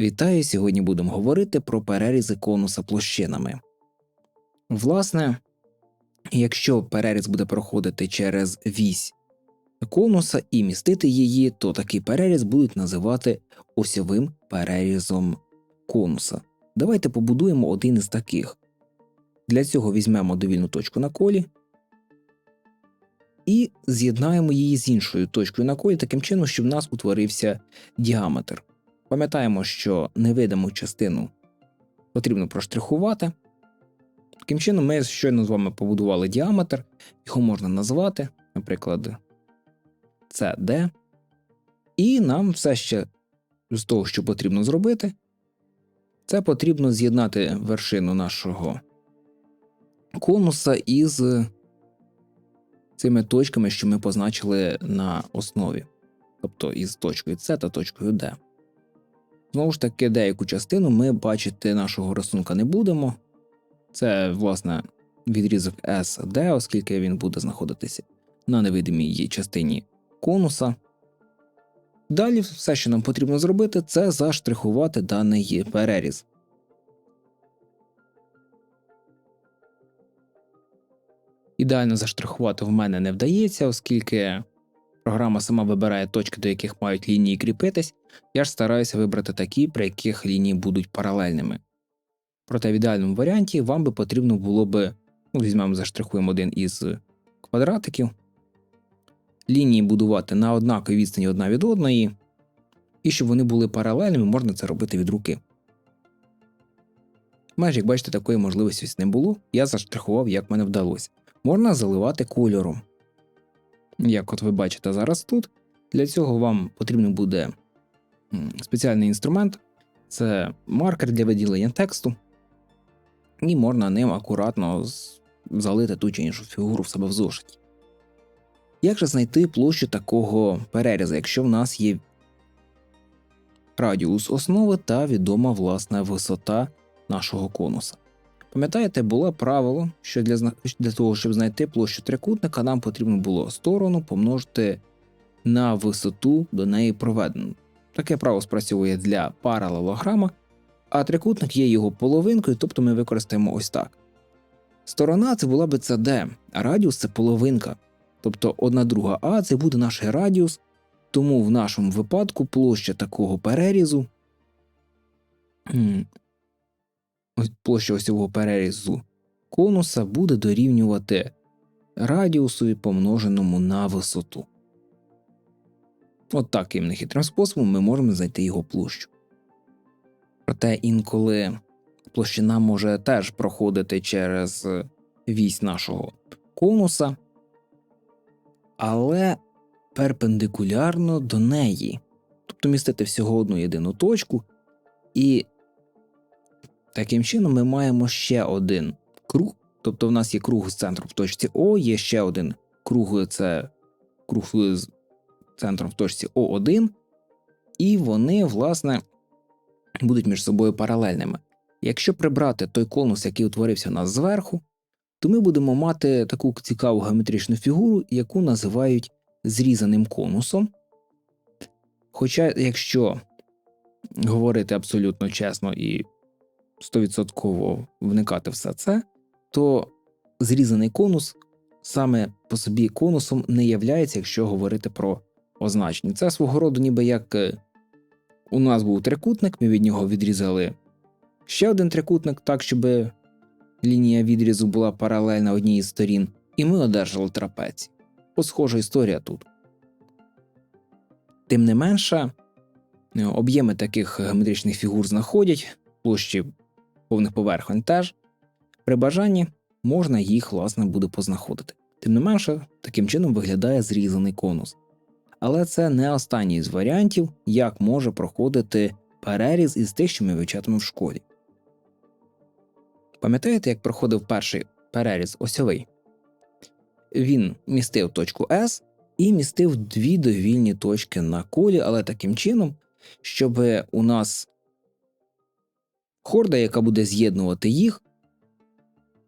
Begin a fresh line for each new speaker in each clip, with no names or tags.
Вітаю! Сьогодні будемо говорити про перерізи конуса площинами. Власне, якщо переріз буде проходити через вісь конуса і містити її, то такий переріз будуть називати осьовим перерізом конуса. Давайте побудуємо один із таких. Для цього візьмемо довільну точку на колі і з'єднаємо її з іншою точкою на колі таким чином, щоб в нас утворився діаметр. Пам'ятаємо, що невидиму частину потрібно проштрихувати. Таким чином, ми щойно з вами побудували діаметр, його можна назвати, наприклад, CD. І нам все ще з того, що потрібно зробити, це потрібно з'єднати вершину нашого конуса із цими точками, що ми позначили на основі, тобто із точкою С та точкою D. Знову ж таки, деяку частину ми бачити нашого рисунка не будемо. Це, власне, відрізок SD, оскільки він буде знаходитися на невидимій частині конуса. Далі все, що нам потрібно зробити, це заштрихувати даний переріз. Ідеально заштрихувати в мене не вдається, оскільки програма сама вибирає точки, до яких мають лінії кріпитись, я ж стараюся вибрати такі, при яких лінії будуть паралельними. Проте в ідеальному варіанті вам би потрібно було би, ну, візьмемо, заштрихуємо один із квадратиків, лінії будувати на однаковій відстані одна від одної, і щоб вони були паралельними, можна це робити від руки. Майже, як бачите, такої можливості не було, я заштрихував, як мене вдалося. Можна заливати кольором. Як от ви бачите зараз тут, для цього вам потрібен буде спеціальний інструмент це маркер для виділення тексту, і можна ним акуратно залити ту чи іншу фігуру в себе в зошиті. Як же знайти площу такого перерізу, якщо в нас є радіус основи та відома власна висота нашого конуса? Пам'ятаєте, було правило, що для для того, щоб знайти площу трикутника, нам потрібно було сторону помножити на висоту до неї проведену. Таке право спрацьовує для паралелограма, а трикутник є його половинкою, тобто ми використаємо ось так. Сторона це була би CD, а радіус це половинка. Тобто 1 друга А це буде наш радіус, тому в нашому випадку площа такого перерізу площа осьового перерізу конуса буде дорівнювати радіусу помноженому на висоту. От нехитрим способом ми можемо знайти його площу. Проте інколи площина може теж проходити через вісь нашого конуса, але перпендикулярно до неї, тобто містити всього одну єдину точку, і Таким чином, ми маємо ще один круг, тобто в нас є круг з центром в точці О, є ще один круг це круг центром в точці О1, і вони, власне, будуть між собою паралельними. Якщо прибрати той конус, який утворився у нас зверху, то ми будемо мати таку цікаву геометричну фігуру, яку називають зрізаним конусом. Хоча, якщо говорити абсолютно чесно і 100% вникати все це, то зрізаний конус саме по собі конусом не являється, якщо говорити про означення. Це свого роду, ніби як е, у нас був трикутник, ми від нього відрізали ще один трикутник, так, щоб лінія відрізу була паралельна одній із сторін, і ми одержали трапецію. От схожа історія тут. Тим не менше, е, об'єми таких геометричних фігур знаходять, площі повних поверхонь теж, при бажанні можна їх, власне, буде познаходити. Тим не менше, таким чином виглядає зрізаний конус. Але це не останній з варіантів, як може проходити переріз із тих, що ми вивчатимемо в школі. Пам'ятаєте, як проходив перший переріз осьовий? Він містив точку S і містив дві довільні точки на колі, але таким чином, щоб у нас Хорда, яка буде з'єднувати їх,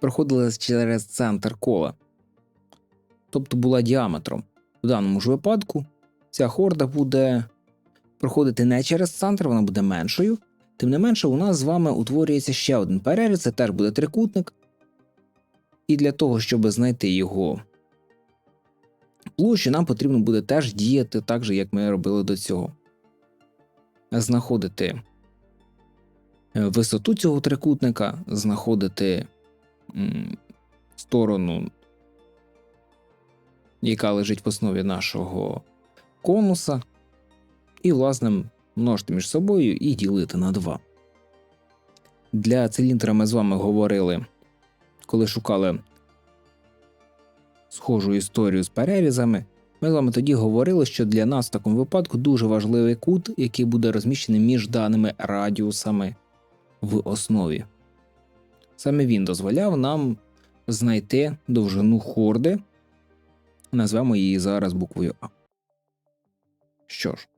проходила через центр кола, тобто була діаметром. В даному ж випадку ця хорда буде проходити не через центр, вона буде меншою, Тим не менше, у нас з вами утворюється ще один переріз, це теж буде трикутник. І для того, щоб знайти його площу, нам потрібно буде теж діяти так же, як ми робили до цього. Знаходити е, висоту цього трикутника, знаходити сторону, яка лежить в основі нашого конуса, і, власне, множити між собою і ділити на 2. Для циліндра ми з вами говорили, коли шукали схожу історію з перерізами. Ми з вами тоді говорили, що для нас в такому випадку дуже важливий кут, який буде розміщений між даними радіусами в основі. Саме він дозволяв нам знайти довжину хорди, назвемо її зараз буквою А. Що ж,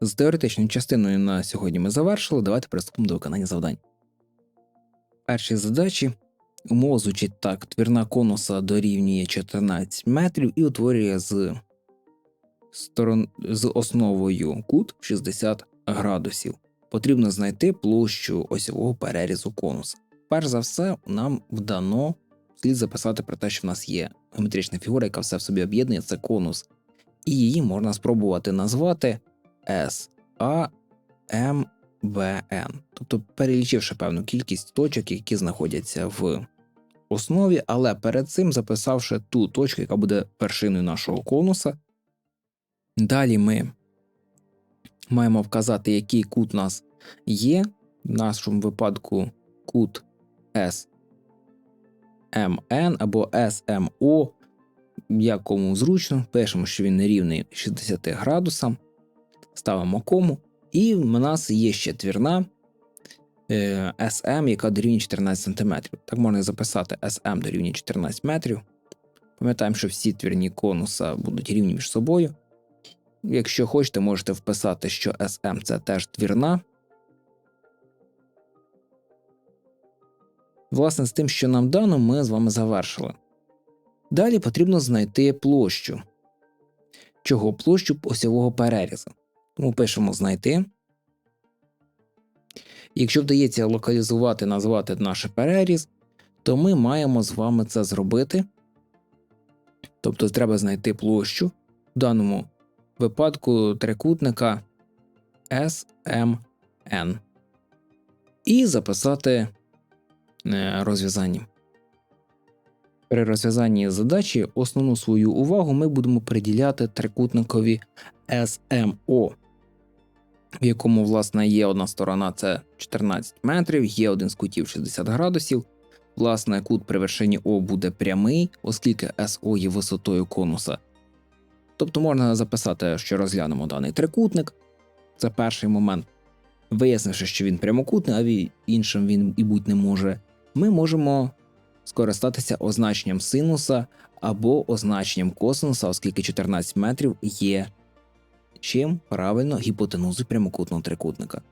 з теоретичною частиною на сьогодні ми завершили. Давайте приступимо до виконання завдань. Перші задачі умова звучить так: твірна конуса дорівнює 14 метрів і утворює з, сторон... з основою кут 60 градусів. Потрібно знайти площу осьового перерізу конуса. Перш за все, нам вдано слід записати про те, що в нас є геометрична фігура, яка все в собі об'єднує, це конус, і її можна спробувати назвати S, A, M, B, N. Тобто перелічивши певну кількість точок, які знаходяться в основі, але перед цим записавши ту точку, яка буде вершиною нашого конуса. Далі ми маємо вказати, який кут у нас є. В нашому випадку кут SMN або SMO, якому зручно, пишемо, що він нерівний 60 градусам, ставимо кому, і в нас є ще твірна е, SM, яка дорівнює 14 см. Так можна записати SM дорівнює 14 метрів. Пам'ятаємо, що всі твірні конуса будуть рівні між собою. Якщо хочете, можете вписати, що SM це теж твірна. Власне, з тим, що нам дано, ми з вами завершили. Далі потрібно знайти площу. Чого площу осьового перерізу. Тому пишемо знайти. Якщо вдається локалізувати, назвати наш переріз, то ми маємо з вами це зробити. Тобто треба знайти площу в даному випадку трикутника SMN і записати е, розв'язання. При розв'язанні задачі основну свою увагу ми будемо приділяти трикутникові SMO, в якому, власне, є одна сторона це 14 метрів, є один з кутів 60 градусів. Власне, кут при вершині О буде прямий, оскільки СО є висотою конуса. Тобто можна записати, що розглянемо даний трикутник. Це перший момент. Вияснивши, що він прямокутний, а іншим він і будь не може, ми можемо скористатися означенням синуса або означенням косинуса, оскільки 14 метрів є чим правильно гіпотенузою прямокутного трикутника.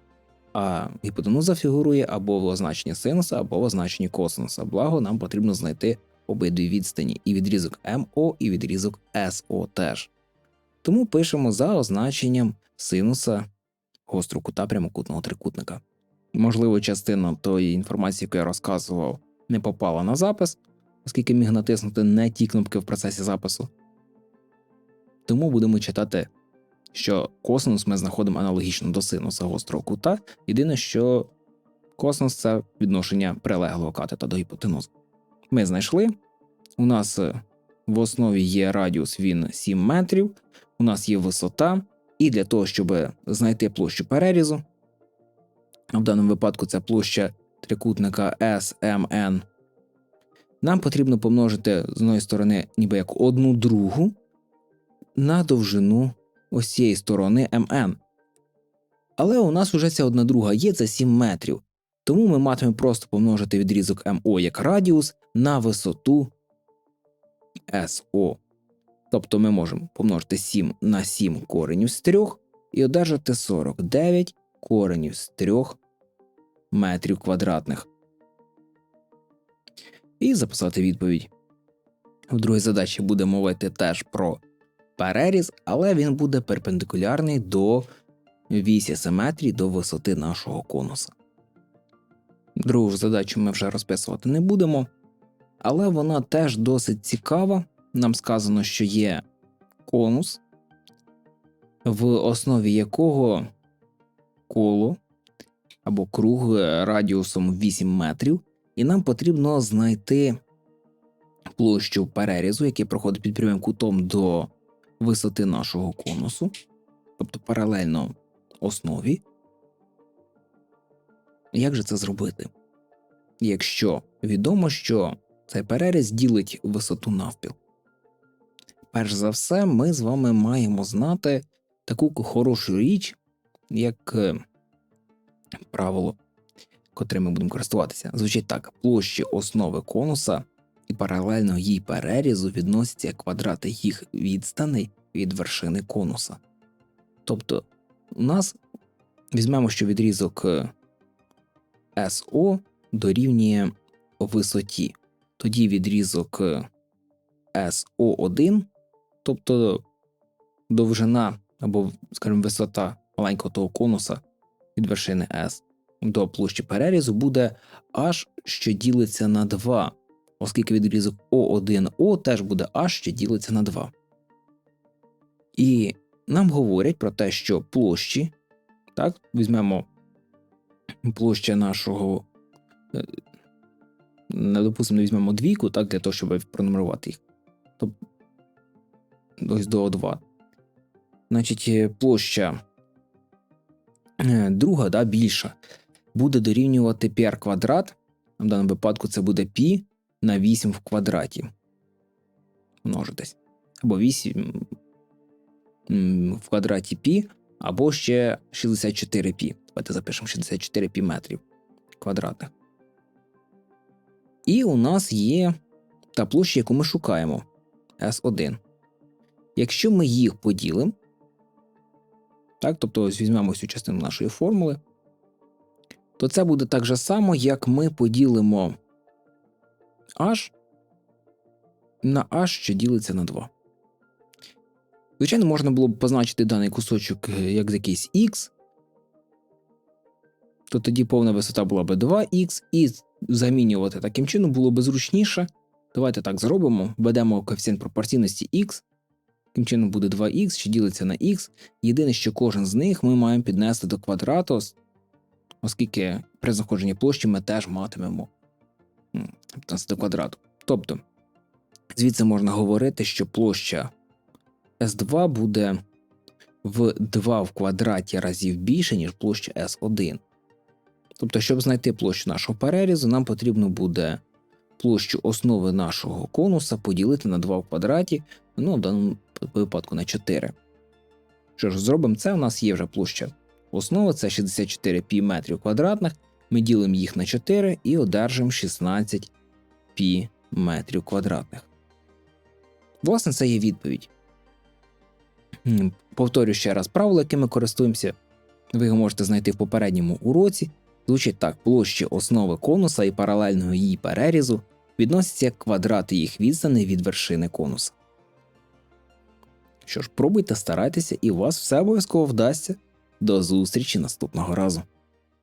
А гіпотенуза фігурує або в означенні синуса, або в означенні косинуса. Благо, нам потрібно знайти обидві відстані і відрізок МО, і відрізок СО теж. Тому пишемо за означенням синуса гострого кута прямокутного трикутника. Можливо, частина тої інформації, яку я розказував, не попала на запис, оскільки міг натиснути не ті кнопки в процесі запису. Тому будемо читати, що косинус ми знаходимо аналогічно до синуса гострого кута. Єдине, що косинус це відношення прилеглого катета до гіпотенузи. Ми знайшли. У нас в основі є радіус він 7 метрів, у нас є висота, і для того, щоб знайти площу перерізу, в даному випадку це площа трикутника SMN, нам потрібно помножити з одної сторони, ніби як одну другу на довжину ось цієї сторони MN. Але у нас вже ця одна друга є це 7 метрів, тому ми матимемо просто помножити відрізок МО як радіус на висоту СО. Тобто ми можемо помножити 7 на 7 коренів з 3 і одержати 49 коренів з 3 метрів квадратних. І записати відповідь. В другій задачі буде мовити теж про переріз, але він буде перпендикулярний до вісі симетрії до висоти нашого конуса. Другу ж задачу ми вже розписувати не будемо, але вона теж досить цікава. Нам сказано, що є конус, в основі якого коло або круг радіусом 8 метрів, і нам потрібно знайти площу перерізу, який проходить під прямим кутом до висоти нашого конусу, тобто паралельно основі. Як же це зробити? Якщо відомо, що цей переріз ділить висоту навпіл. Перш за все, ми з вами маємо знати таку хорошу річ, як е, правило, котрим ми будемо користуватися. Звучить так: площі основи конуса і паралельно їй перерізу відносяться квадрати їх відстаней від вершини конуса. Тобто, у нас візьмемо, що відрізок е, СО дорівнює висоті. Тоді відрізок е, СО1, тобто довжина або, скажімо, висота маленького того конуса від вершини S до площі перерізу буде H, що ділиться на 2, оскільки відрізок O1O теж буде H, що ділиться на 2. І нам говорять про те, що площі, так, візьмемо площа нашого, е, допустимо, візьмемо двійку, так, для того, щоб пронумерувати їх. Тобто ось до О2. Значить, е, площа друга, да, більша, буде дорівнювати πr квадрат. В даному випадку це буде π на 8 в квадраті. Множитись. Або 8 в квадраті π, або ще 64 π. Давайте запишемо 64 π метрів квадратних. І у нас є та площа, яку ми шукаємо S1. Якщо ми їх поділимо, так, тобто ось візьмемо цю частину нашої формули, то це буде так же само, як ми поділимо h на h, що ділиться на 2. Звичайно, можна було б позначити даний кусочок е, як якийсь x, то тоді повна висота була б 2х, і замінювати таким чином було б зручніше. Давайте так зробимо, введемо коефіцієнт пропорційності x, таким чином буде 2х, що ділиться на х. Єдине, що кожен з них ми маємо піднести до квадрату, оскільки при знаходженні площі ми теж матимемо до квадрату. Тобто, звідси можна говорити, що площа S2 буде в 2 в квадраті разів більше, ніж площа S1. Тобто, щоб знайти площу нашого перерізу, нам потрібно буде площу основи нашого конуса поділити на 2 в квадраті, ну в даному випадку на 4. Що ж, зробимо це, у нас є вже площа основи, це 64 пі метрів квадратних. Ми ділимо їх на 4 і одержимо 16 пі метрів квадратних. Власне, це є відповідь. Повторю ще раз правило, яким ми користуємося. Ви його можете знайти в попередньому уроці. Звучить так: площі основи конуса і паралельного її перерізу відносяться як квадрати їх відстани від вершини конуса. Що ж, пробуйте, старайтеся, і у вас все обов'язково вдасться. До зустрічі наступного разу.